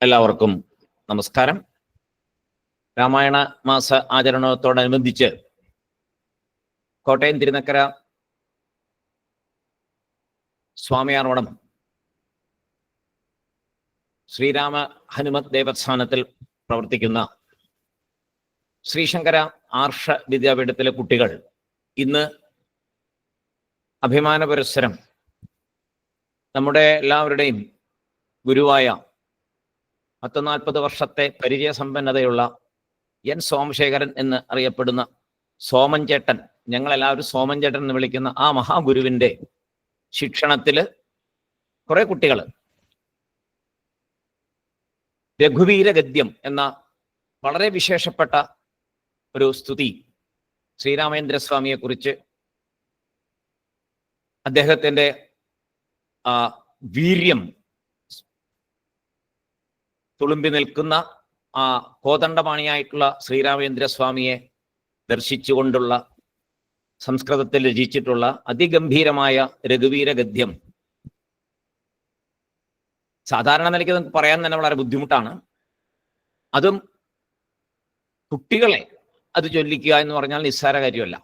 എല്ലാവർക്കും നമസ്കാരം. രാമായണ മാസ ആചരണത്തോടനുബന്ധിച്ച് കോട്ടയം തിരുനക്കര സ്വാമിയാർവണം ശ്രീരാമ ഹനുമത് ദേവസ്ഥാനത്തിൽ പ്രവർത്തിക്കുന്ന ശ്രീശങ്കര ആർഷ വിദ്യാപീഠത്തിലെ കുട്ടികൾ ഇന്ന് അഭിമാന പുരസ്സരം നമ്മുടെ എല്ലാവരുടെയും ഗുരുവായ പത്ത് നാൽപ്പത് വർഷത്തെ പരിചയസമ്പന്നതയുള്ള എൻ സോമശേഖരൻ എന്ന് അറിയപ്പെടുന്ന സോമൻചേട്ടൻ ഞങ്ങളെല്ലാവരും സോമൻ ചേട്ടൻ എന്ന് വിളിക്കുന്ന ആ മഹാഗുരുവിന്റെ ശിക്ഷണത്തിൽ കുറേ കുട്ടികൾ. രഘുവീര ഗദ്യം എന്ന വളരെ വിശേഷപ്പെട്ട ഒരു സ്തുതി ശ്രീരാമേന്ദ്രസ്വാമിയെക്കുറിച്ച് കുറിച്ച് അദ്ദേഹത്തിന്റെ ആ വീര്യം തുളുമ്പി നിൽക്കുന്ന ആ കോതണ്ഡപാണിയായിട്ടുള്ള ശ്രീരാമേന്ദ്ര സ്വാമിയെ ദർശിച്ചുകൊണ്ടുള്ള സംസ്കൃതത്തിൽ രചിച്ചിട്ടുള്ള അതിഗംഭീരമായ രഘുവീര ഗദ്യം സാധാരണ നിലയ്ക്ക് നമുക്ക് പറയാൻ തന്നെ വളരെ ബുദ്ധിമുട്ടാണ്. അതും കുട്ടികളെ അത് ചൊല്ലിക്കുക എന്ന് പറഞ്ഞാൽ നിസ്സാര കാര്യമല്ല.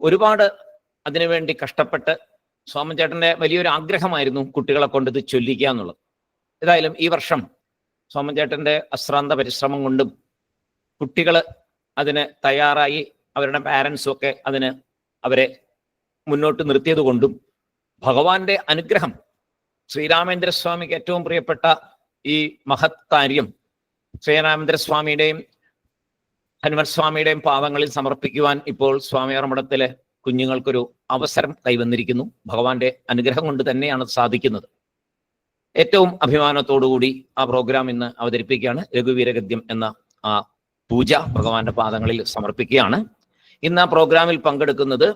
ഒരുപാട് അതിനുവേണ്ടി കഷ്ടപ്പെട്ട് സോമൻ ചേട്ടന്റെ വലിയൊരു ആഗ്രഹമായിരുന്നു കുട്ടികളെ കൊണ്ട് ഇത് ചൊല്ലിക്കുക എന്നുള്ളത്. ഏതായാലും ഈ വർഷം സോമൻ ചേട്ടന്റെ അശ്രാന്ത പരിശ്രമം കൊണ്ടും കുട്ടികൾ അതിന് തയ്യാറായി അവരുടെ പാരൻസും ഒക്കെ അതിന് അവരെ മുന്നോട്ട് നിർത്തിയത് കൊണ്ടും ഭഗവാന്റെ അനുഗ്രഹം ശ്രീരാമേന്ദ്രസ്വാമിക്ക് ഏറ്റവും പ്രിയപ്പെട്ട ഈ മഹത് കാര്യം ശ്രീരാമേന്ദ്രസ്വാമിയുടെയും ഹനുമത് സ്വാമിയുടെയും പാവങ്ങളിൽ സമർപ്പിക്കുവാൻ ഇപ്പോൾ സ്വാമിയാർ മഠത്തിലെ കുഞ്ഞുങ്ങൾക്കൊരു അവസരം കൈവന്നിരിക്കുന്നു. ഭഗവാന്റെ അനുഗ്രഹം കൊണ്ട് തന്നെയാണ് സാധിക്കുന്നത്. ഏറ്റവും അഭിമാനത്തോടുകൂടി ആ പ്രോഗ്രാം ഇന്ന് അവതരിപ്പിക്കുകയാണ് രഘുവീരഗദ്യം എന്ന ആ പൂജ ഭഗവാന്റെ പാദങ്ങളിൽ സമർപ്പിക്കുകയാണ്. ഇന്ന് ആ പ്രോഗ്രാമിൽ പങ്കെടുക്കുന്നത്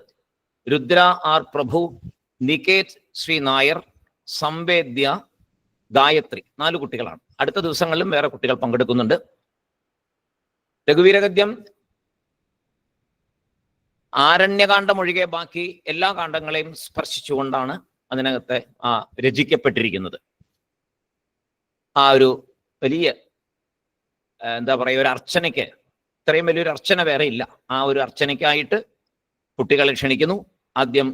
രുദ്ര ആർ പ്രഭു നികേത് ശ്രീ നായർ സംവേദ്യ ഗായത്രി നാല് കുട്ടികളാണ്. അടുത്ത ദിവസങ്ങളിലും വേറെ കുട്ടികൾ പങ്കെടുക്കുന്നുണ്ട്. രഘുവീരഗദ്യം ആരണ്യകാന്ഡം ഒഴികെ ബാക്കി എല്ലാ കാണ്ഡങ്ങളെയും സ്പർശിച്ചുകൊണ്ടാണ് അതിനകത്തെ ആ രചിക്കപ്പെട്ടിരിക്കുന്നത്. ആ ഒരു വലിയ എന്താ പറയുക ഒരു അർച്ചനയ്ക്ക് ഇത്രയും വലിയൊരു അർച്ചന വേറെ ഇല്ല. ആ ഒരു അർച്ചനയ്ക്കായിട്ട് കുട്ടികളെ ക്ഷണിക്കുന്നു. ആദ്യം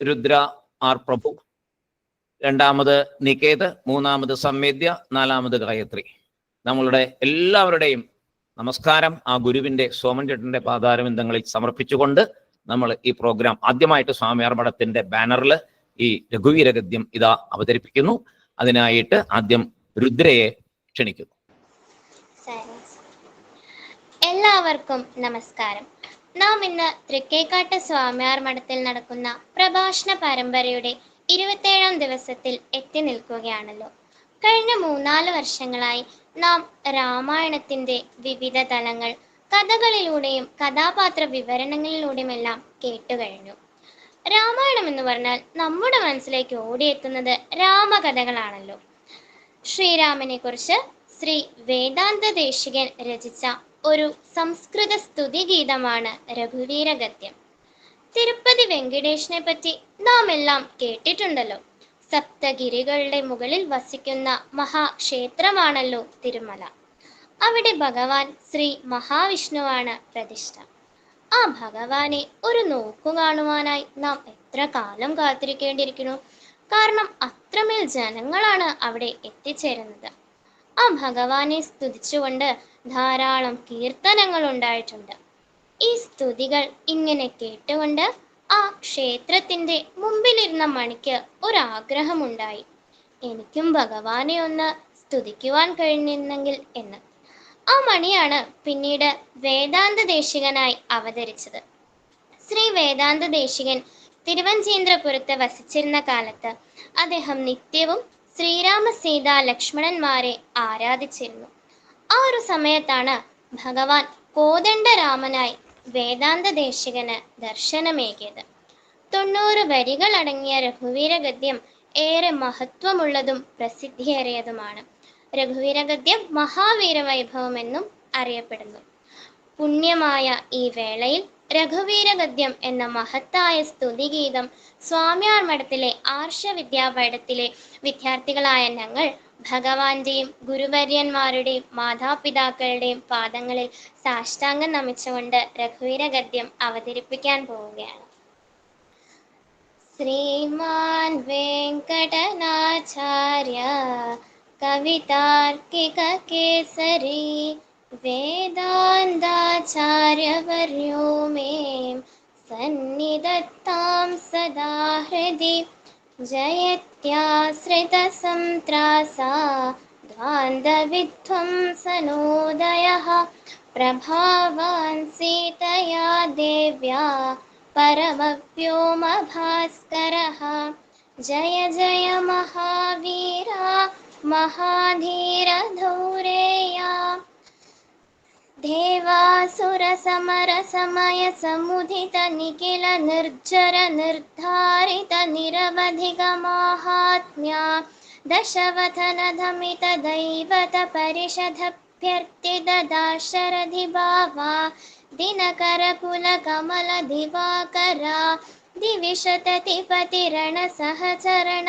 രുദ്ര ആർ പ്രഭു രണ്ടാമത് നികേത് മൂന്നാമത് സംവേദ്യ നാലാമത് ഗായത്രി. നമ്മളുടെ എല്ലാവരുടെയും നമസ്കാരം ആ ഗുരുവിന്റെ സോമൻ ചേട്ടന്റെ പാതാരബന്ധങ്ങളിൽ സമർപ്പിച്ചുകൊണ്ട് നമ്മൾ ഈ പ്രോഗ്രാം ആദ്യമായിട്ട് സ്വാമിയാർ മഠത്തിന്റെ ബാനറിൽ ഈ രഘുവീരഗദ്യം ഇതാ അവതരിപ്പിക്കുന്നു. അതിനായിട്ട് ആദ്യം രുദ്രയെ ക്ഷണിക്കുന്നു. എല്ലാവർക്കും നമസ്കാരം. നാം ഇന്ന് തൃക്കേക്കാട്ട് സ്വാമിയാർ മഠത്തിൽ നടക്കുന്ന പ്രഭാഷണ പരമ്പരയുടെ ഇരുപത്തേഴാം ദിവസത്തിൽ എത്തി നിൽക്കുകയാണല്ലോ. കഴിഞ്ഞ മൂന്നാൽ വർഷങ്ങളായി നാം രാമായണത്തിന്റെ വിവിധ തലങ്ങൾ കഥകളിലൂടെയും കഥാപാത്ര വിവരണങ്ങളിലൂടെയുമെല്ലാം കേട്ടുകഴിഞ്ഞു രാമായണം എന്ന് പറഞ്ഞാൽ നമ്മുടെ മനസ്സിലേക്ക് ഓടിയെത്തുന്നത് രാമകഥകളാണല്ലോ. ശ്രീരാമനെ കുറിച്ച് ശ്രീ വേദാന്ത ദേശികൻ രചിച്ച ഒരു സംസ്കൃത സ്തുതി ഗീതമാണ് രഘുവീരഗത്യം തിരുപ്പതി വെങ്കടേഷിനെ പറ്റി നാം എല്ലാം കേട്ടിട്ടുണ്ടല്ലോ. സപ്തഗിരികളുടെ മുകളിൽ വസിക്കുന്ന മഹാക്ഷേത്രമാണല്ലോ തിരുമല. അവിടെ ഭഗവാൻ ശ്രീ മഹാവിഷ്ണുവാണ് പ്രതിഷ്ഠ. ആ ഭഗവാനെ ഒരു നോക്കു കാണുവാനായി നാം എത്ര കാലം കാത്തിരിക്കേണ്ടിയിരിക്കുന്നു? കാരണം അത്രമേൽ ജനങ്ങളാണ് അവിടെ എത്തിച്ചേരുന്നത്. ആ ഭഗവാനെ സ്തുതിച്ചുകൊണ്ട് ധാരാളം കീർത്തനങ്ങൾ ഉണ്ടായിട്ടുണ്ട്. ഈ സ്തുതികൾ ഇങ്ങനെ കേട്ടുകൊണ്ട് ആ ക്ഷേത്രത്തിന്റെ മുമ്പിലിരുന്ന മണിക്ക് ഒരാഗ്രഹമുണ്ടായി. എനിക്കും ഭഗവാനെ ഒന്ന് സ്തുതിക്കുവാൻ കഴിഞ്ഞിരുന്നെങ്കിൽ എന്ന്. ആ മണിയാണ് പിന്നീട് വേദാന്ത ദേശികനായി അവതരിച്ചത്. ശ്രീ വേദാന്ത ദേശികൻ തിരുവഞ്ചീന്ദ്രപുരത്ത് വസിച്ചിരുന്ന കാലത്ത് അദ്ദേഹം നിത്യവും ശ്രീരാമ സീത ലക്ഷ്മണന്മാരെ ആരാധിച്ചിരുന്നു. ആ ഒരു സമയത്താണ് ഭഗവാൻ കോദണ്ഡരാമനായി വേദാന്ത ദേശികന് ദർശനമേകിയത്. തൊണ്ണൂറ് വരികൾ അടങ്ങിയ രഘുവീരഗദ്യം ഏറെ മഹത്വമുള്ളതും പ്രസിദ്ധിയേറിയതുമാണ്. രഘുവീരഗദ്യം മഹാവീരവൈഭവം എന്നും അറിയപ്പെടുന്നു. പുണ്യമായ ഈ വേളയിൽ രഘുവീരഗദ്യം എന്ന മഹത്തായ സ്തുതിഗീതം സ്വാമിയാർ മഠത്തിലെ ആർഷ വിദ്യാപീഠത്തിലെ വിദ്യാർത്ഥികളായ ഞങ്ങൾ ഭഗവാന്റെയും ഗുരുവര്യന്മാരുടെയും മാതാപിതാക്കളുടെയും പാദങ്ങളിൽ സാഷ്ടാംഗം നമിച്ചുകൊണ്ട് രഘുവീര ഗദ്യം അവതരിപ്പിക്കാൻ പോവുകയാണ്. ശ്രീമാൻ വെങ്കടനാചാര്യ കവിതാർക്കിക കേസരി वेदान्दाचार्यवर्यो मे सन्निधत्तां सदा हृदि जयत्याश्रितसन्त्रासा द्वान्द्वविध्वंसनोदयः प्रभावान् सीतया देव्या परमव्योमभास्करः। जय जय महावीरा महाधीरधौरेया। देवासुरसमरसमय समुदितनिखिल निर्झर निर्धारित निरवधिगमाहात्म्या दशवधनधमित दैवत परिषदभ्यर्थितशरधि भवा दिनकरकुलकमल दिवाकरा द्विशततिपति रणसहचरण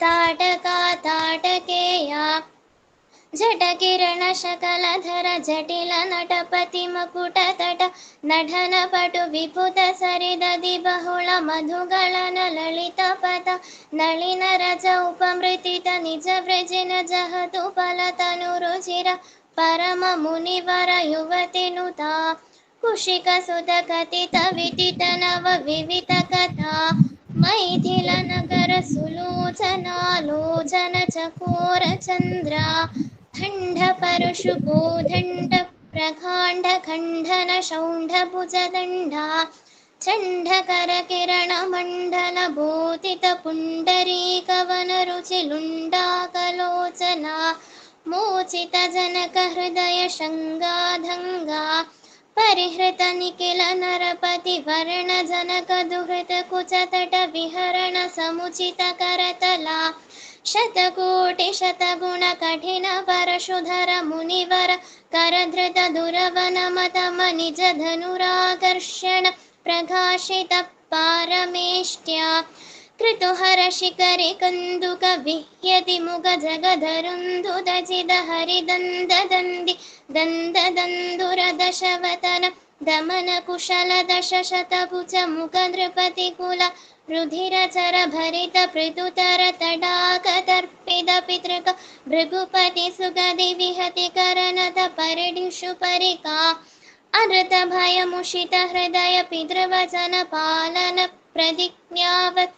ताटका ताटकेया धर जटिल नटपति मुकुटतट। नटनपटु विपुत सरिदधि ललित मधुगळन ललितपथ नलिनरज उपमृतित निज व्रजिन जहतु फलतनुरुचिर परम मुनिवर युवतिनुता। विदित मैथिलनगर सुलोचनालोचन चकोरचन्द्रा खण्ड परशुभो दण्डप्रकाण्ड खण्डन शौण्ढभुजदण्डा चण्डकरकिरणमण्डन भूतितपुण्डरीकवनरुचि लुण्डाकलोचना मोचितजनकहृदय शङ्गा गङ्गा परिहृत निखिल नरपतिवर्णजनक दुहृत कुचतटविहरण समुचित करतला शतकोटिशतगुण कठिन परशुधर मुनिवर करधृत दुरवनमतम निज धनुराकर्षण प्रकाशित पारमेष्ट्या कृतुहरशिखरि कन्दुकविह्यति विह्यति दन्ददन्दुरदशवतन जगधरुन्दुधिदहरिदन्तदन्दि दन्तुरदशवतन दमनकुशल दश विहति करनत परिडिषु परिका अनृतभयमुषितहृदय पितृवचनपालन प्रतिज्ञावत्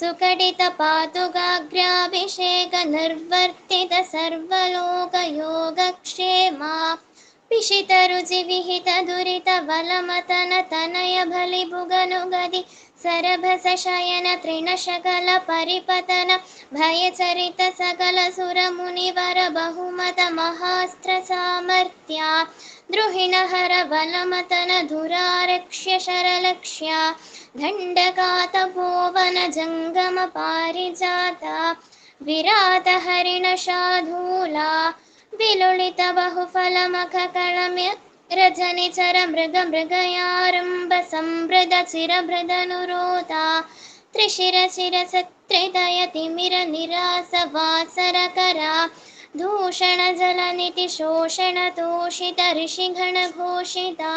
सुघटितपातुगाग्राभिषेक निर्वर्तित सर्वलोकयोगक्षेमा पिषितरुचिविहित दुरित तृणशकल परिपतन भयचरित सकल सुरमुनिवर बहुमत महास्त्रसामर्थ्या द्रुहिणहरबलमतनधुरारक्ष्य शरलक्ष्या दण्डकातपोवनजङ्गमपारिजाता विरातहरिणशाधूला विलुलितबहुफलमखकलमिजनिचर रजनिचरमृगमृगयारम्भसम्भृदचिरभृदनुरोता मृगयारम्भसम्भृद दूषणजलनितिशोषणतोषित ऋषिघणघोषिता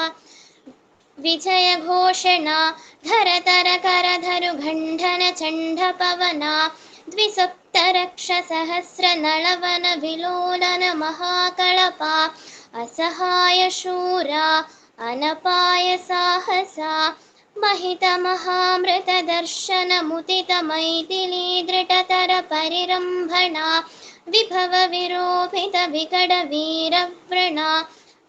विजयघोषणा धरतरकरधरु घण्डन असहायशूरा अनपायसाहसा महितमहामृतदर्शनमुदितमैथिली दृढतरपरिरम्भणा विभवविरोपितविकटवीरव्रणा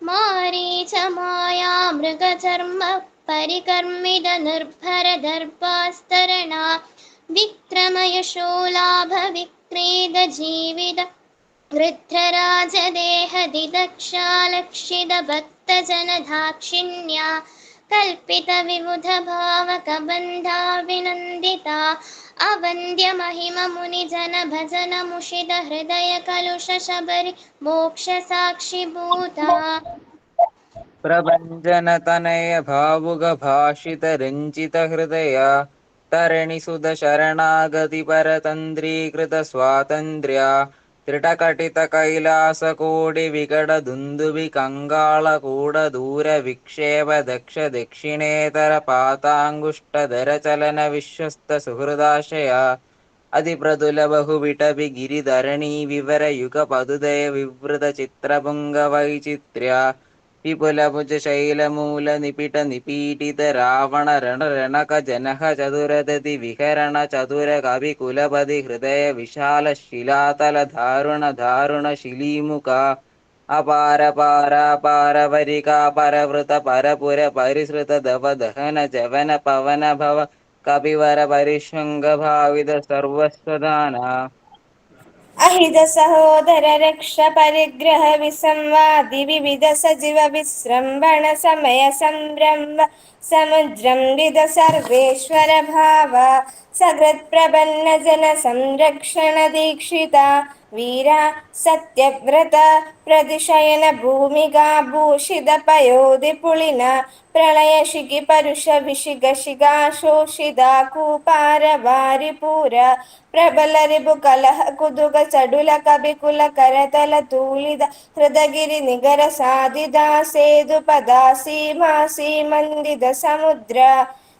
मारीच मायामृगर्मपरिकर्मिदनिर्भरदर्पास्तरणा विक्रमयशोलाभविक्रेदजीवित वृद्धराजदेहदिदक्षालक्षिदभक्तजनदाक्षिण्या कल्पितविबुधभावकबन्धाभिनन्दिता अवन्द्यमहिममुनिजनभजनमुषितहृदयकलुषशबरि मोक्षसाक्षिभूता प्रपञ्चनतनयभावुकभाषितरञ्जितहृदया तरणिसुतशरणागतिपरतन्द्रीकृतस्वातन्द्र्या ತ್ರಿಟಕಟಿತಕೈಲಾಸಕೋಡಿ ವಿಕಟದುಂದುಭಿ ಕಂಗಾಳಕೂಡ ದೂರ ವಿಕ್ಷೇಪ ದಕ್ಷ ದಕ್ಷಿಣೇತರ ಪಾತಾಂಗುಷ್ಟಧರ ಚಲನ ವಿಶ್ವಸ್ತ ಸುಹೃದಾಶಯ അതിപ്രതുല ബഹുവിടവി ഗിരിധരണീ വിവരയുഗ പതുദയ വിവൃത ചിത്രപുംഗ വൈചിത്ര്യ విపులభుజ శైలమూల నిపిట నిపీటిత రావణ రణ రణక జనహ చతురదతి విహరణ చతుర కవి కులపతి హృదయ విశాల శిలాతల దారుణ దారుణ శిలీముఖ అపార పారాపార వరికా పరవృత పరపుర పరిసృత దవ దహన జవన పవన భవ కపివర పరిశృంగ భావిత సర్వస్వదాన അഹിത സഹോദര രക്ഷ പരിഗ്രഹ വിസംവാദി വിവിധ സജീവ വിശ്രംഭണ സമയ സംരംഭ സമുദ്രം വിധ സർവേശ്വര ഭാവ സകൃത് പ്രപന്ന ജന സംരക്ഷണ ദീക്ഷിത వీర సత్యవ్రత ప్రతిశైల భూమిగా భూషిత పయోధి పుళిన ప్రళయశిఖి పరుష విషిగ శిగా శోషిద కూపార వారి పూర ప్రబలరిబు కలహ కుదుగ చడుల కబికుల కరతల తూలిద హృదగిరి నిగర సాధిద సేదు పద సీమా సీమందిద సముద్ర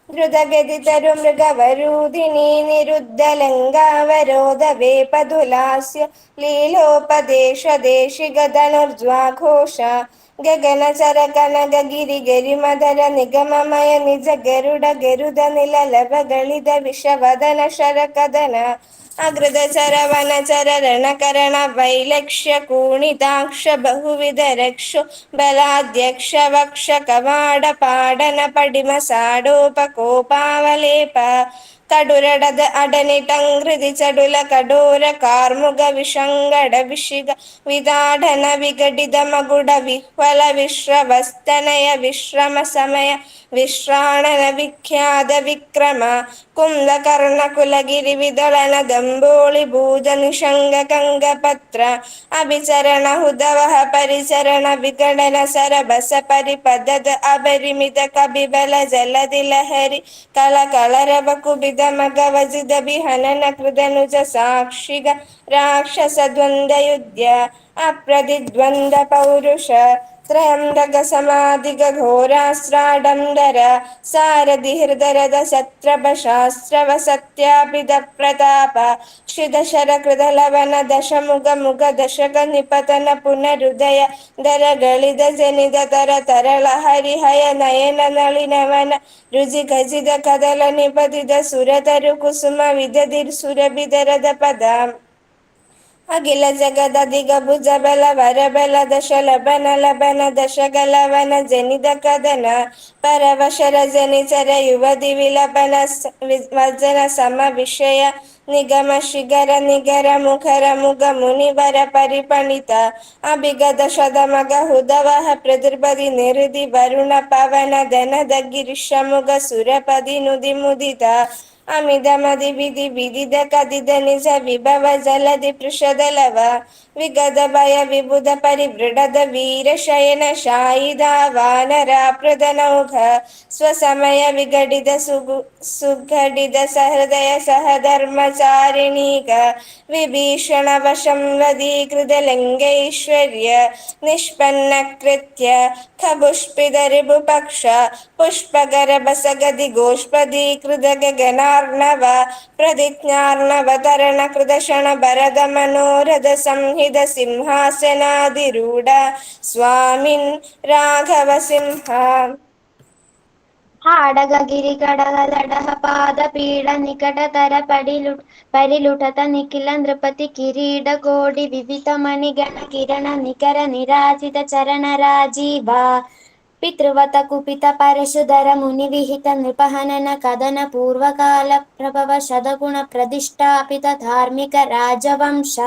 ദ്രുതഗതിതരു മൃഗവരൂതിണി നിരുദ്ധലങ്കാവരോധവേ പതുലാസ്യ ലീലോപദേശ ദേശിക ಸೇದು ಪದ ಸೀಮಾ ಸೀಮಂದಿದ ಸಮುದ್ರ ಧೃತಗೆದಿತರು ಮೃಗವರೂಧಿನಿ ನಿರುದ್ಧ ಲಂಗಾವರೋಧ ವೇಪದುಲಾಸ್ಯ ಲೀಲೋಪದೇಶ ದೇಶಿಗ ಧನುರ್ಜ್ವಾಘೋಷ ಗಗನ ಚರ ಕನಗ ಗಿರಿ ಗರಿ ಮದರ ನಿಗಮಮಯ ನಿಜ ಗರುಡ ಗರುಡ ನಿಲಲಭಗಳಿದ ವಿಷವದನ ಶರಕದನ ಅಗ್ರದ ಚರವನ ಚರ ರಣಕರಣ ವೈಲಕ್ಷ್ಯ ಕೂಣಿತಾಕ್ಷ ಬಹುವಿಧ ರಕ್ಷೋ ಬಲಾಧ್ಯಕ್ಷ ವಕ್ಷ ಕವಾಡ ಪಾಡನ ಪಡಿಮ ಸಾಡೋಪಕೋಪಾವಲೇಪ ಕಡುರಡದ കടുരടത് അടനിടംകൃതി ചടുല കടൂര കാർമുക വിഷങ്കട വിഷിക വിതാടന വിഘടിത മകുട വിഹ്വല വിശ്രവസ്തനയ വിശ്രമ സമയ വിശ്രാണന വിഖ്യാത വിക്രമ कुम्भकर्णकुलगिरिविदळनदम्बोळि भूजनिषङ्गकङ्गपत्र अभिचरण हुदवः परिचरण विकलन सरबस परिपदद अपरिमित कबिबल जलदि लहरि कलकलरव कुबिद मगवजिद बिहनन कृदनुज साक्षिग राक्षसद्वन्द्वयुध्य अप्रतिद्वन्द्व पौरुष ത്രയംഗകസമാധിഘോരാശ്രാഡംബര സാരഥി ഹൃദരഥ ശത്രഭശാസ്ത്രവ സത്യാപിത പ്രതാപ ക്ഷിതശര കൃതലവന ദശമുഖ മുഖ ദശക നിപതന പുനരുദയ ധരഗളിത ജനിത തര തരള ഹരിഹയ നയന നളിനവന രുചി ഖജിത കദല നിപതിത സുരതരു കുസുമ വിദതിർ സുരഭിതരഥ പദം ಅಗಿಲ ಜಗದ ದಿಗ ಭುಜ ಬಲ ವರ ಬಲ ದಶ ಲಬನ ಲಬನ ದಶಗಲವನ ಜನಿದ ಕದನ ಪರವಶರ ಜನಿಚರ ಯುವದಿ ವಿಲಪನ ಸ- ವಿ- ವಜನ ಸಮ ವಿಷಯ ನಿಗಮ ಶಿಗರ ನಿಗರ ಮುಖರ ಮುಗ ಮುನಿವರ ಪರಿಪಣಿತ ಅಭಿಗದ ಶದ ಮಗ ಹುದವಹ ಪ್ರತಿರ್ಬದಿ ನಿರುದಿ ವರುಣ ಪವನ ದನದ ಗಿರಿಶ ಮುಗ ಸುರಪದಿ ನುದಿ ಮುದಿತ ಅಮಿದ ಮದಿ ವಿಧಿ ವಿದಿದ ಕದಿದ ನಿಜ ವಿಭವ ಜಲದಿ ಪೃಷದ ಲವ ವಿಗದ ಭಯ ವಿಬುಧ ಪರಿವೃಢದ ವೀರ ಶಯನ ಶಾಯಿದ ವಾನರ ಪ್ರದನೌಘ ಸ್ವಸಮಯ ವಿಗಡಿದ ಸುಗು ಸುಘಡಿದ ಸಹೃದಯ ಸಹಧರ್ಮಚಾರಿಣೀಗ ವಿಭೀಷಣ ವಶಂ ವದೀಕೃತ ಲಿಂಗೈಶ್ವರ್ಯ ನಿಷ್ಪನ್ನ ಕೃತ್ಯ ಖಬುಷ್ಪಿದ ರಿಭು ಪುಷ್ಪಗರ ಬಸಗದಿ ಗೋಷ್ಪದಿ ಕೃದ ಗಗನಾರ್ಣವ ಪ್ರದಿಜ್ಞಾರ್ಣವ ತರಣ ಕೃದ ಕ್ಷಣ ಬರದ ಮನೋರಥ ಸಂಹಿದ पुष्पगरबसगदिगोष्पदी कृदगगनार्णव प्रदिज्ञार्णवतरणकृदशणभरदमनोरथसंहित सिंहासनादिरूढ स्वामिन् राघवसिंह ಹಾಡಗಗಿರಿ ಕಡಗಲಡಹ ಪಾದ ಪೀಡ ನಿಕಟ ನಿಕಟತರ ಪಡಿಲುಟ ಪರಿಲುಟತ ನಿಖಿಲ ನೃಪತಿ ಕಿರೀಟ ಕೋಡಿ ವಿವಿಧ ಮಣಿಗಣ ಕಿರಣ ನಿಖರ ನಿರಾಜಿತ ಚರಣ ರಾಜೀವ ಪಿತೃವತ ಕುಪಿತ ಪರಶುಧರ ಮುನಿ ವಿಹಿತ ನೃಪಹನನ ಕದನ ಪೂರ್ವಕಾಲ ಪ್ರಭವ ಶದಗುಣ ಪ್ರತಿಷ್ಠಾಪಿತ ಧಾರ್ಮಿಕ ರಾಜವಂಶ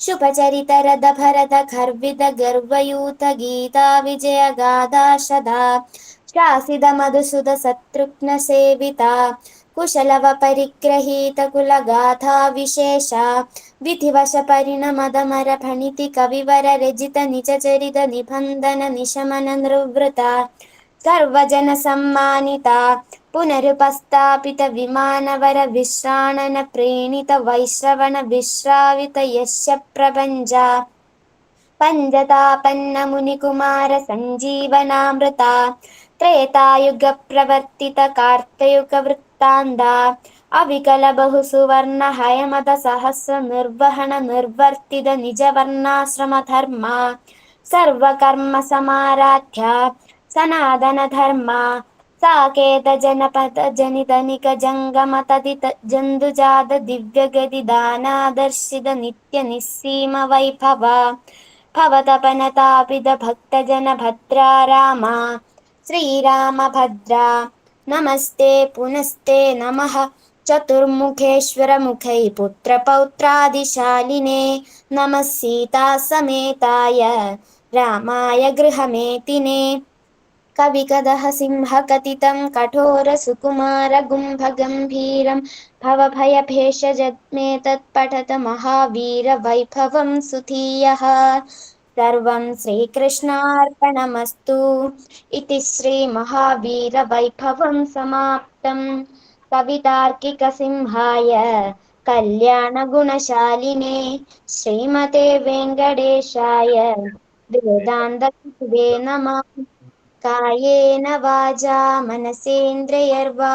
ಶುಭಚರಿತರದ ಭರದ ಖರ್ವಿದ ಗರ್ವಯೂತ ಗೀತಾ ವಿಜಯ ಗಾದಾ ಶದ ಶಾಸಿದ ಮಧುಸುದ ಸತೃಪ್ನ ಸೇವಿತ ಕುಶಲವ ಪರಿಗ್ರಹೀತ ಕುಲ ಗಾಥಾ ವಿಶೇಷ ವಿಧಿವಶ ಪರಿಣಮದಮರ ಫಣಿತಿ ಕವಿವರ ರಜಿತ ನಿಜ ಚರಿತ ನಿಬಂಧನ ನಿಶಮನ ನೃವೃತ ಸರ್ವಜನ ಸಮ್ಮಾನಿತ ಪುನರುಪಸ್ಥಾಪಿತ ವಿಮಾನವರ ವಿಶ್ರಾಣನ ಪ್ರೇಣಿತ ವೈಶ್ರವಣ ವಿಶ್ರಾವಿತ ಯಶ ಪ್ರಪಂಚ ಪಂಜತಾಪನ್ನ ಮುನಿಕುಮಾರ ಸಂಜೀವನಾಮೃತ ತ್ರಯತಾಯುಗ ಪ್ರವರ್ತಿತ ಕಾರ್ತಯುಗ ವೃತ್ತಾಂದ अविकल सर्वकर्मसमाराध्या सनातनधर्मा साकेतजनपद जनिधनिकजङ्गमतदित जन्धुजातदिव्यगतिदानादर्शित नित्यनिस्सीमवैभव श्रीरामभद्रा। नमस्ते पुनस्ते नमः। चतुर्मुखेश्वरमुखै पुत्रपौत्रादिशालिने नमः सीतासमेताय रामाय गृहमेतिने कविकदः सिंहकथितं कठोरसुकुमारगुम्भगम्भीरं भवभयभेषजत्मे तत्पठत महावीरवैभवं सुधीयः सर्वं श्रीकृष्णार्पणमस्तु इति श्रीमहावीरवैभवं समाप्तम् कवितार्किकसिंहाय कल्याणगुणशालिने श्रीमते वेङ्कटेशाय। वेदान्तकृते नमः। कायेन वाचा मनसेन्द्रियर्वा।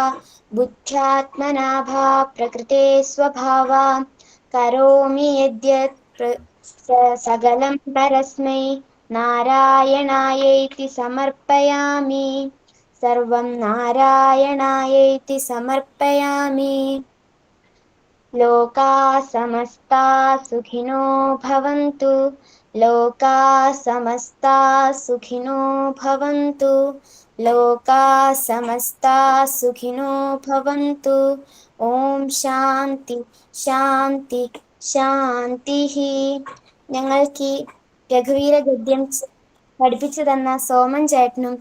बुद्ध्यात्मना भा प्रकृते स्वभावा। करोमि यद्यत् सकलं परस्मै। नारायणायैति समर्पयामि। సర్వం నారాయణాయైతి సమర్పయామి లోకా సమస్త సుఖినో భవంతు లోకా సమస్త సుఖినో భవంతు లోకా సమస్త సుఖినో భవంతు ఓం శాంతి శాంతి శాంతి ഞങ്ങൾക്ക് രഘുവീര ഗദ്യം പഠിപ്പിച്ചു തന്ന സോമൻ ചേട്ടനും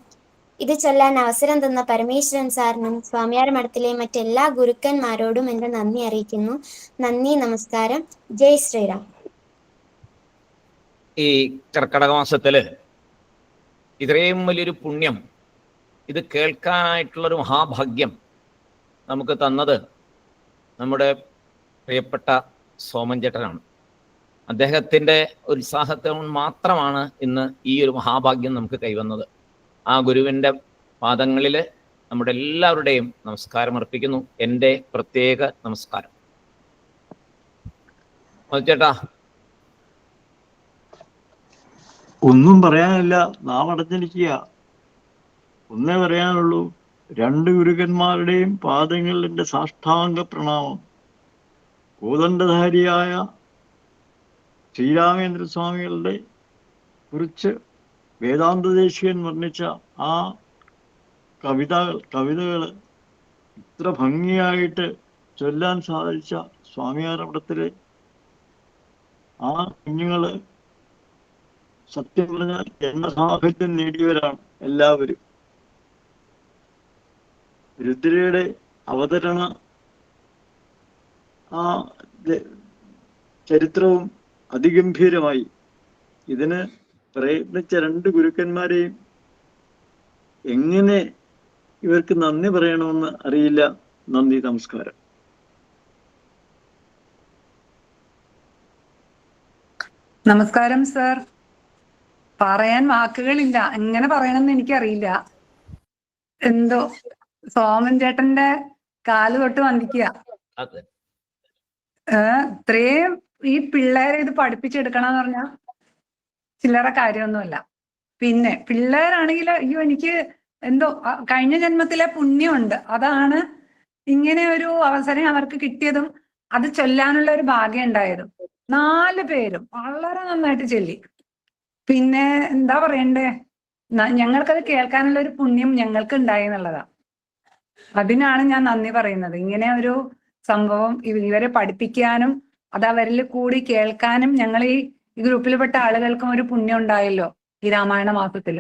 ഇത് ചൊല്ലാൻ അവസരം തന്ന പരമേശ്വരൻ സാറിനും സ്വാമിയാർ മഠത്തിലെ മറ്റെല്ലാ ഗുരുക്കന്മാരോടും എന്റെ നന്ദി അറിയിക്കുന്നു. നന്ദി നമസ്കാരം. ജയ് ശ്രീറാം. ഈ കർക്കടക മാസത്തിൽ ഇത്രയും വലിയൊരു പുണ്യം ഇത് കേൾക്കാനായിട്ടുള്ളൊരു മഹാഭാഗ്യം നമുക്ക് തന്നത് നമ്മുടെ പ്രിയപ്പെട്ട സോമൻ ചേട്ടനാണ്. അദ്ദേഹത്തിന്റെ ഉത്സാഹത്തോട് മാത്രമാണ് ഇന്ന് ഈ ഒരു മഹാഭാഗ്യം നമുക്ക് കൈവന്നത്. ആ ഗുരുവിന്റെ പാദങ്ങളിൽ നമ്മുടെ എല്ലാവരുടെയും നമസ്കാരം അർപ്പിക്കുന്നു. എന്റെ പ്രത്യേക നമസ്കാരം. ചേട്ടാ ഒന്നും പറയാനില്ല. നാം അടഞ്ഞിരിക്കുക ഒന്നേ പറയാനുള്ളൂ. രണ്ട് ഗുരുക്കന്മാരുടെയും പാദങ്ങളിൽ എന്റെ സാഷ്ടാംഗ പ്രണാമം. കോദണ്ഡധാരിയായ ശ്രീരാമേന്ദ്ര സ്വാമികളുടെ കുറിച്ച് വേദാന്തദേശികൻ വർണിച്ച ആ കവിത കവിതകൾ ഇത്ര ഭംഗിയായിട്ട് ചൊല്ലാൻ സാധിച്ച സ്വാമിയാരവിടത്തിലെ ആ കുഞ്ഞുങ്ങൾ സത്യം പറഞ്ഞാൽ ജന്മസാഹിത്യം നേടിയവരാണ് എല്ലാവരും. രുദ്രയുടെ അവതരണ ആ ചരിത്രവും അതിഗംഭീരമായി. ഇതിന് പ്രയത്നിച്ച രണ്ട് ഗുരുക്കന്മാരെയും എങ്ങനെ ഇവർക്ക് നന്ദി പറയണമെന്ന് അറിയില്ല. നന്ദി നമസ്കാരം. നമസ്കാരം സർ. പറയാൻ വാക്കുകളില്ല. എങ്ങനെ പറയണമെന്ന് എനിക്കറിയില്ല. എന്തോ സോമൻ ചേട്ടന്റെ കാൽ തൊട്ട് വന്ദിക്കുക ഇത്രയും ഈ പിള്ളേരെ ഇത് പഠിപ്പിച്ചെടുക്കണം എന്ന് പറഞ്ഞാൽ ചില്ലറ കാര്യമൊന്നുമല്ല. പിന്നെ പിള്ളേരാണെങ്കിൽ അയ്യോ എനിക്ക് എന്തോ കഴിഞ്ഞ ജന്മത്തിലെ പുണ്യമുണ്ട്. അതാണ് ഇങ്ങനെ ഒരു അവസരം അവർക്ക് കിട്ടിയതും അത് ചൊല്ലാനുള്ള ഒരു ഭാഗ്യം ഉണ്ടായതും. നാല് പേരും വളരെ നന്നായിട്ട് ചൊല്ലി. പിന്നെ എന്താ പറയണ്ടേ? ഞങ്ങൾക്കത് കേൾക്കാനുള്ള ഒരു പുണ്യം ഞങ്ങൾക്ക് ഉണ്ടായി എന്നുള്ളതാ. അതിനാണ് ഞാൻ നന്ദി പറയുന്നത്. ഇങ്ങനെ ഒരു സംഭവം ഇവരെ പഠിപ്പിക്കാനും അത് അവരിൽ കൂടി കേൾക്കാനും ഞങ്ങൾ ഈ ഈ ഗ്രൂപ്പിൽപ്പെട്ട ആളുകൾക്കും ഒരു പുണ്യം ഉണ്ടായല്ലോ ഈ രാമായണ മാസത്തിൽ.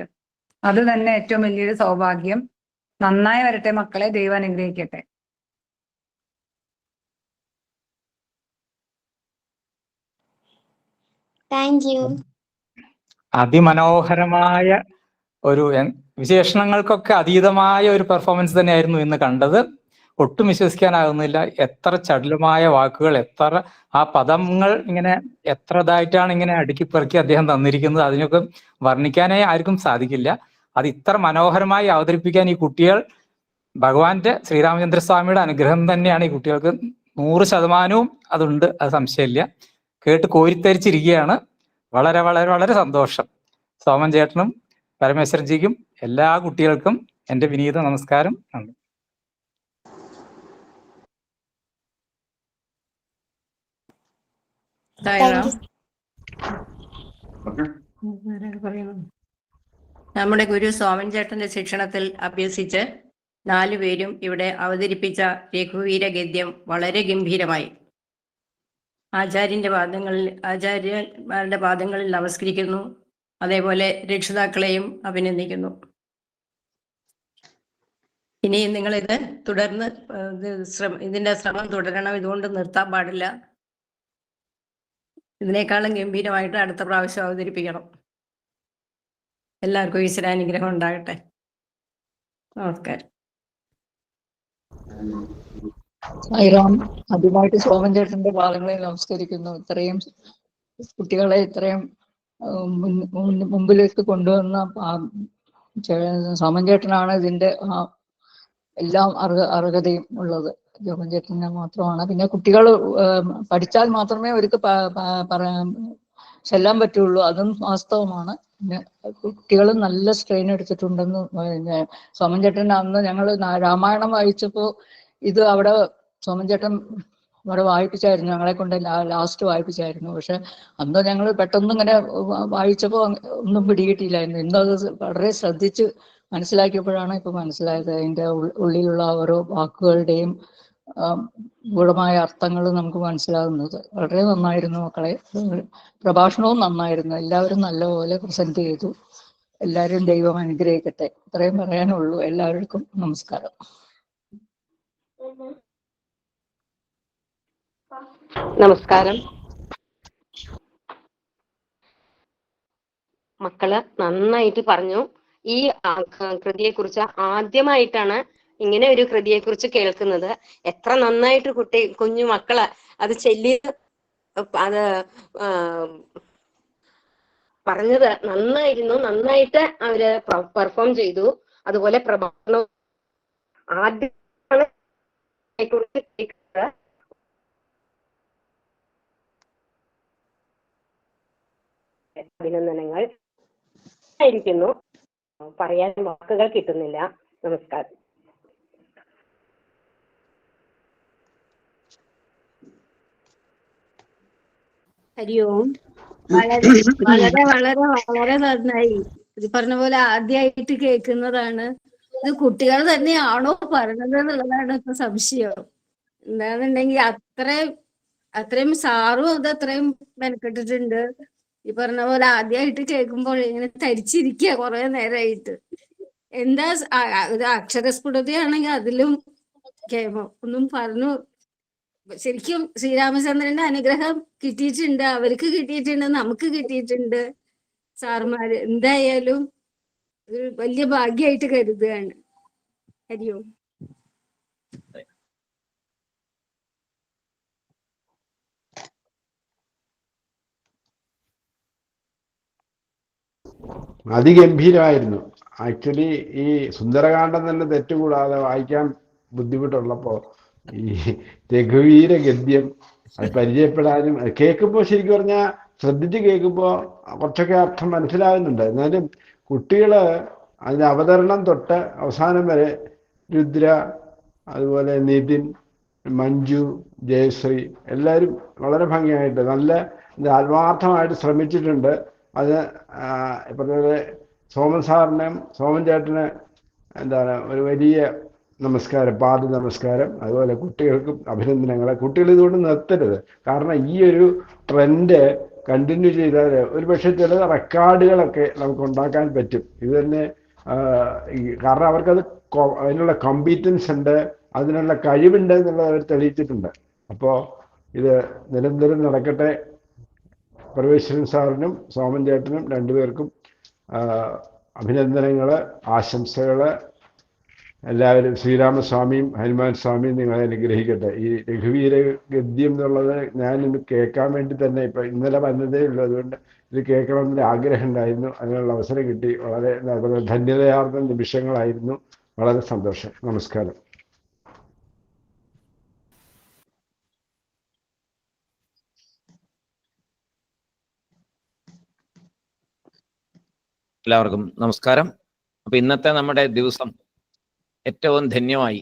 അത് തന്നെ ഏറ്റവും വലിയൊരു സൗഭാഗ്യം. നന്നായി വരട്ടെ മക്കളെ ദൈവം അനുഗ്രഹിക്കട്ടെ. അതിമനോഹരമായ ഒരു വിശേഷണങ്ങൾക്കൊക്കെ അതീതമായ ഒരു പെർഫോമൻസ് തന്നെയായിരുന്നു ഇന്ന് കണ്ടത്. ഒട്ടും വിശ്വസിക്കാനാകുന്നില്ല. എത്ര ചടുലമായ വാക്കുകൾ എത്ര ആ പദങ്ങൾ ഇങ്ങനെ എത്ര ഇതായിട്ടാണ് ഇങ്ങനെ അടുക്കി പെറുക്കി അദ്ദേഹം തന്നിരിക്കുന്നത് അതിനൊക്കെ വർണിക്കാനേ ആർക്കും സാധിക്കില്ല. അത് ഇത്ര മനോഹരമായി അവതരിപ്പിക്കാൻ ഈ കുട്ടികൾ ഭഗവാന്റെ ശ്രീരാമചന്ദ്രസ്വാമിയുടെ അനുഗ്രഹം തന്നെയാണ് ഈ കുട്ടികൾക്ക്. നൂറ് ശതമാനവും അതുണ്ട് അത് സംശയമില്ല. കേട്ട് കോരിത്തരിച്ചിരിക്കുകയാണ്. വളരെ വളരെ വളരെ സന്തോഷം. സോമൻ ചേട്ടനും പരമേശ്വരൻജിക്കും എല്ലാ കുട്ടികൾക്കും എന്റെ വിനീത നമസ്കാരം. നന്ദി. നമ്മുടെ ഗുരു സോമൻ ചേട്ടന്റെ ശിക്ഷണത്തിൽ അഭ്യസിച്ച് നാലുപേരും ഇവിടെ അവതരിപ്പിച്ച രഘുവീര ഗദ്യം വളരെ ഗംഭീരമായി. ആചാര്യന്റെ പാദങ്ങളിൽ ആചാര്യന്മാരുടെ പാദങ്ങളിൽ നമസ്കരിക്കുന്നു. അതേപോലെ രക്ഷിതാക്കളെയും അഭിനന്ദിക്കുന്നു. ഇനി നിങ്ങളിത് തുടർന്ന് ഇതിന്റെ ശ്രമം തുടരണം. ഇതുകൊണ്ട് നിർത്താൻ പാടില്ല. ഇതിനേക്കാളും ഗംഭീരമായിട്ട് അടുത്ത പ്രാവശ്യം അവതരിപ്പിക്കണം. എല്ലാവർക്കും ഈശ്വരാനുഗ്രഹം ഉണ്ടാകട്ടെ. നമസ്കാരം. ആദ്യമായിട്ട് സോമൻ ചേട്ടന്റെ ഭാഗങ്ങളെ നമസ്കരിക്കുന്നു. ഇത്രയും കുട്ടികളെ ഇത്രയും മുമ്പിലേക്ക് കൊണ്ടുവന്ന സോമൻ ചേട്ടനാണ് ഇതിന്റെ എല്ലാം അർഹ അർഹതയും ഉള്ളത്. സോമൻ ചേട്ടന് മാത്രമാണ്. പിന്നെ കുട്ടികൾ പഠിച്ചാൽ മാത്രമേ അവർക്ക് ചെല്ലാൻ പറ്റുള്ളൂ. അതും വാസ്തവമാണ്. പിന്നെ കുട്ടികൾ നല്ല സ്ട്രെയിൻ എടുത്തിട്ടുണ്ടെന്ന് സോമൻ ചേട്ടൻ അന്ന് ഞങ്ങൾ രാമായണം വായിച്ചപ്പോ ഇത് അവിടെ സോമൻ ചേട്ടൻ അവിടെ വായിപ്പിച്ചായിരുന്നു. ഞങ്ങളെ കൊണ്ട് ലാസ്റ്റ് വായിപ്പിച്ചായിരുന്നു. പക്ഷെ അന്ന് ഞങ്ങൾ പെട്ടെന്ന് ഇങ്ങനെ വായിച്ചപ്പോൾ വായിച്ചപ്പോ ഒന്നും പിടികിട്ടിയില്ലായിരുന്നു. ഇന്നത് വളരെ ശ്രദ്ധിച്ച് മനസ്സിലാക്കിയപ്പോഴാണ് ഇപ്പൊ മനസ്സിലായത്. അതിന്റെ ഉള്ളിലുള്ള ഓരോ വാക്കുകളുടെയും ഗൂഢമായ അർത്ഥങ്ങൾ നമുക്ക് മനസ്സിലാകുന്നത് വളരെ നന്നായിരുന്നു മക്കളെ. പ്രഭാഷണവും നന്നായിരുന്നു. എല്ലാവരും നല്ലപോലെ പ്രസന്റ് ചെയ്തു. എല്ലാവരും ദൈവം അനുഗ്രഹിക്കട്ടെ. ഇത്രയും പറയാനുള്ളൂ. എല്ലാവർക്കും നമസ്കാരം. നമസ്കാരം. മക്കൾ നന്നായിട്ട് പറഞ്ഞു. ഈ കൃതിയെ കുറിച്ച് ആദ്യമായിട്ടാണ് ഇങ്ങനെ ഒരു കൃതിയെ കുറിച്ച് കേൾക്കുന്നത്. എത്ര നന്നായിട്ട് കുട്ടി കുഞ്ഞു മക്കൾ അത് ചെല്ലി അത് പറഞ്ഞത് നന്നായിരുന്നു. നന്നായിട്ട് അവർ പെർഫോം ചെയ്തു. അതുപോലെ പ്രഭാഷണം ആദ്യമാണ് അഭിനന്ദനങ്ങൾ. ആയിരിക്കുന്നു. പറയാൻ വാക്കുകൾ കിട്ടുന്നില്ല. നമസ്കാരം. ഹരി ഓം വളരെ വളരെ വളരെ വളരെ നന്നായി. ഇത് പറഞ്ഞ പോലെ ആദ്യമായിട്ട് കേൾക്കുന്നതാണ്. ഇത് കുട്ടികൾ തന്നെയാണോ പറഞ്ഞത് എന്നുള്ളതാണ് ഇപ്പൊ സംശയം. എന്താണെന്നുണ്ടെങ്കിൽ അത്രയും അത്രയും സാറും അത് അത്രയും മെനക്കെട്ടിട്ടുണ്ട്. ഈ പറഞ്ഞ പോലെ ആദ്യമായിട്ട് കേൾക്കുമ്പോൾ ഇങ്ങനെ തരിച്ചിരിക്കുക കുറെ നേരമായിട്ട് എന്താ ഒരു അക്ഷരസ്ഫുടതയാണെങ്കിൽ അതിലും ഒന്നും പറഞ്ഞു ശരിക്കും ശ്രീരാമചന്ദ്രന്റെ അനുഗ്രഹം കിട്ടിയിട്ടുണ്ട് അവർക്ക് കിട്ടിയിട്ടുണ്ട് നമുക്ക് കിട്ടിയിട്ടുണ്ട്. സാറുമാര് എന്തായാലും ഒരു വലിയ ഭാഗ്യമായിട്ട് കരുതുകയാണ്. ഹരിയോ. അതിഗംഭീരമായിരുന്നു. ആക്ച്വലി ഈ സുന്ദരകാന്ഡം തന്നെ തെറ്റുകൂടാതെ വായിക്കാൻ ബുദ്ധിമുട്ടുള്ളപ്പോൾ ഈ രഘുവീര ഗദ്യം അത് പരിചയപ്പെടാനും കേൾക്കുമ്പോൾ ശരിക്കും പറഞ്ഞാൽ ശ്രദ്ധിച്ച് കേൾക്കുമ്പോൾ കുറച്ചൊക്കെ അർത്ഥം മനസ്സിലാകുന്നുണ്ട്. എന്നാലും കുട്ടികൾ അതിന്റെ അവതരണം തൊട്ട് അവസാനം വരെ രുദ്ര അതുപോലെ നിതിൻ മഞ്ജു ജയശ്രീ എല്ലാവരും വളരെ ഭംഗിയായിട്ട് നല്ല ആത്മാർത്ഥമായിട്ട് ശ്രമിച്ചിട്ടുണ്ട്. അത് ഇപ്പോൾ സോമൻ സാറിനും സോമൻ ചേട്ടന് എന്താണ് ഒരു വലിയ നമസ്കാരം പാദ നമസ്കാരം അതുപോലെ കുട്ടികൾക്കും അഭിനന്ദനങ്ങൾ. കുട്ടികൾ ഇതുകൊണ്ട് നിർത്തരുത്. കാരണം ഈ ഒരു ട്രെൻഡ് കണ്ടിന്യൂ ചെയ്താൽ ഒരുപക്ഷെ ചില റെക്കോർഡുകളൊക്കെ നമുക്ക് ഉണ്ടാക്കാൻ പറ്റും. ഇത് തന്നെ കാരണം അവർക്കത് അതിനുള്ള കോമ്പീറ്റൻസ് ഉണ്ട് അതിനുള്ള കഴിവുണ്ട് എന്നുള്ളത് അവർ തെളിയിച്ചിട്ടുണ്ട്. അപ്പോൾ ഇത് നിരന്തരം നടക്കട്ടെ. പ്രവേശ്വരൻ സാറിനും സോമൻ ചേട്ടനും രണ്ടുപേർക്കും അഭിനന്ദനങ്ങൾ ആശംസകൾ. എല്ലാവരും ശ്രീരാമസ്വാമിയും ഹനുമാൻ സ്വാമിയും നിങ്ങളെ അനുഗ്രഹിക്കട്ടെ. ഈ രഘുവീര ഗദ്യം എന്നുള്ളത് ഞാനിന്ന് കേൾക്കാൻ വേണ്ടി തന്നെ ഇപ്പൊ ഇന്നലെ വന്നതേ ഉള്ളൂ. അതുകൊണ്ട് ഇത് കേൾക്കണമെന്നൊരു ആഗ്രഹം ഉണ്ടായിരുന്നു. അതിനുള്ള അവസരം കിട്ടി. വളരെ ധന്യതയാർന്ന നിമിഷങ്ങളായിരുന്നു. വളരെ സന്തോഷം. നമസ്കാരം. എല്ലാവർക്കും നമസ്കാരം. അപ്പൊ ഇന്നത്തെ നമ്മുടെ ദിവസം ഏറ്റവും ധന്യമായി.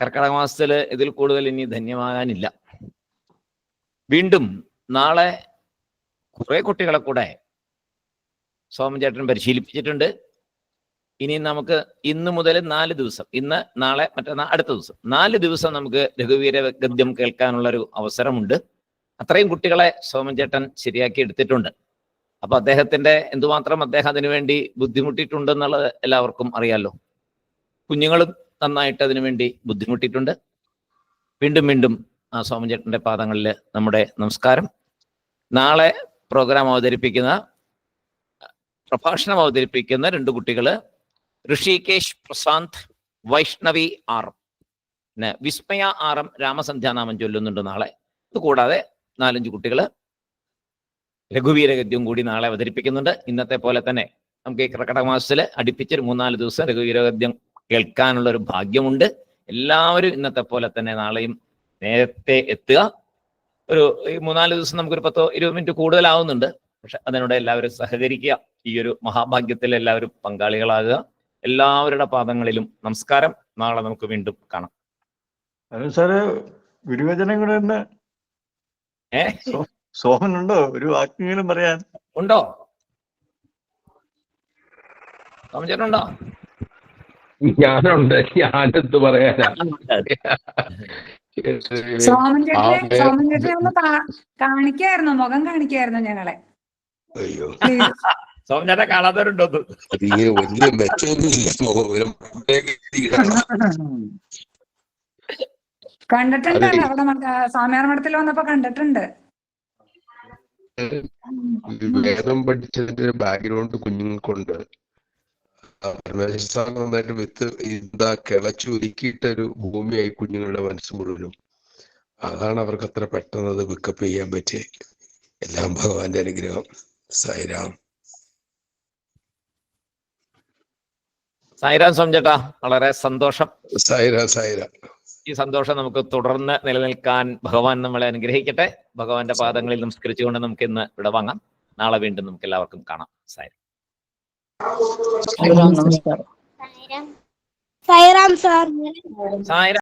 കർക്കിടക മാസത്തിൽ ഇതിൽ കൂടുതൽ ഇനി ധന്യമാകാനില്ല. വീണ്ടും നാളെ കുറെ കുട്ടികളെ കൂടെ സോമൻ ചേട്ടൻ പരിശീലിപ്പിച്ചിട്ടുണ്ട്. ഇനി നമുക്ക് ഇന്ന് മുതൽ നാല് ദിവസം ഇന്ന് നാളെ മറ്റന്നാൾ അടുത്ത ദിവസം നാല് ദിവസം നമുക്ക് രഘുവീര ഗദ്യം കേൾക്കാനുള്ള ഒരു അവസരമുണ്ട്. അത്രയും കുട്ടികളെ സോമൻ ചേട്ടൻ ശരിയാക്കി എടുത്തിട്ടുണ്ട്. അപ്പൊ അദ്ദേഹത്തിന്റെ എന്തുമാത്രം അദ്ദേഹം അതിനുവേണ്ടി ബുദ്ധിമുട്ടിയിട്ടുണ്ടെന്നുള്ളത് എല്ലാവർക്കും അറിയാലോ. കുഞ്ഞുങ്ങളും നന്നായിട്ട് അതിനുവേണ്ടി ബുദ്ധിമുട്ടിയിട്ടുണ്ട്. വീണ്ടും വീണ്ടും ആ സോമൻചേട്ടന്റെ പാദങ്ങളിൽ നമ്മുടെ നമസ്കാരം. നാളെ പ്രോഗ്രാം അവതരിപ്പിക്കുന്ന പ്രഭാഷണം അവതരിപ്പിക്കുന്ന രണ്ട് കുട്ടികൾ ഋഷികേഷ് പ്രശാന്ത് വൈഷ്ണവി ആർ പിന്നെ വിസ്മയ ആർ എം രാമസന്ധ്യാനാമം ചൊല്ലുന്നുണ്ട് നാളെ. കൂടാതെ നാലഞ്ച് കുട്ടികൾ രഘുവീരഗദ്യം കൂടി നാളെ അവതരിപ്പിക്കുന്നുണ്ട്. ഇന്നത്തെ പോലെ തന്നെ നമുക്ക് ഈ കർക്കടക മാസത്തിൽ അടുപ്പിച്ച് ഒരു മൂന്നാൽ ദിവസം രഘുവീരഗദ്യം കേൾക്കാനുള്ള ഒരു ഭാഗ്യമുണ്ട്. എല്ലാവരും ഇന്നത്തെ പോലെ തന്നെ നാളെയും നേരത്തെ എത്തുക. ഒരു ഈ മൂന്നാൽ ദിവസം നമുക്കൊരു പത്തോ ഇരുപത് മിനിറ്റ് കൂടുതലാവുന്നുണ്ട്. പക്ഷെ അതിനോട് എല്ലാവരും സഹകരിക്കുക. ഈ ഒരു മഹാഭാഗ്യത്തിൽ എല്ലാവരും പങ്കാളികളാകുക. എല്ലാവരുടെ പാദങ്ങളിലും നമസ്കാരം. നാളെ നമുക്ക് വീണ്ടും കാണാം. സാറ് ഗുരുവചനങ്ങൾ തന്നെ. ഏ? സോമനുണ്ടോ? ഒരു വാക്കെങ്കിലും പറയാൻ. ഉണ്ടോ? സോമചേട്ടനുണ്ടോ? ഞാനുണ്ട്. ഞാനെന്ത് പറയാനാ? സോമൻ ചേട്ടനെ ആ, സോമൻ ചേട്ടനെ ഒന്ന് കാ- കാണിക്കായിരുന്നു. മുഖം കാണിക്കായിരുന്നു ഞങ്ങളെ. അയ്യോ. കാണാത്തവരുണ്ടോ വലിയ. കണ്ടിട്ടുണ്ട്. അവിടെ സ്വാമിയാർ മഠത്തിൽ വന്നപ്പോ കണ്ടിട്ടുണ്ട്. വേദം പഠിച്ചതിന്റെ ബാക്ക്ഗ്രൗണ്ട് കുഞ്ഞുങ്ങൾക്കുണ്ട്. നന്നായിട്ട് വിത്ത് എന്താ കിളച്ചൊരുക്കിയിട്ട ഒരു ഭൂമിയായി കുഞ്ഞുങ്ങളുടെ മനസ്സ് മുഴുവനും. അതാണ് അവർക്ക് അത്ര പെട്ടെന്ന് അത് പിക്കപ്പ് ചെയ്യാൻ പറ്റിയത് എല്ലാം ഭഗവാന്റെ അനുഗ്രഹം. സായിരാം സായിരാം സോമചേട്ടാ വളരെ സന്തോഷം. സായിരാ സായിരാ ഈ സന്തോഷം നമുക്ക് തുടർന്ന് നിലനിൽക്കാൻ ഭഗവാൻ നമ്മളെ അനുഗ്രഹിക്കട്ടെ. ഭഗവാന്റെ പാദങ്ങളിൽ നമസ്കരിച്ചുകൊണ്ട് നമുക്ക് ഇന്ന് വിടവാങ്ങാം. നാളെ വീണ്ടും നമുക്ക് എല്ലാവർക്കും കാണാം. സായി സായിരാം നമസ്കാരം. സൈറാം സാർ. സായിരാം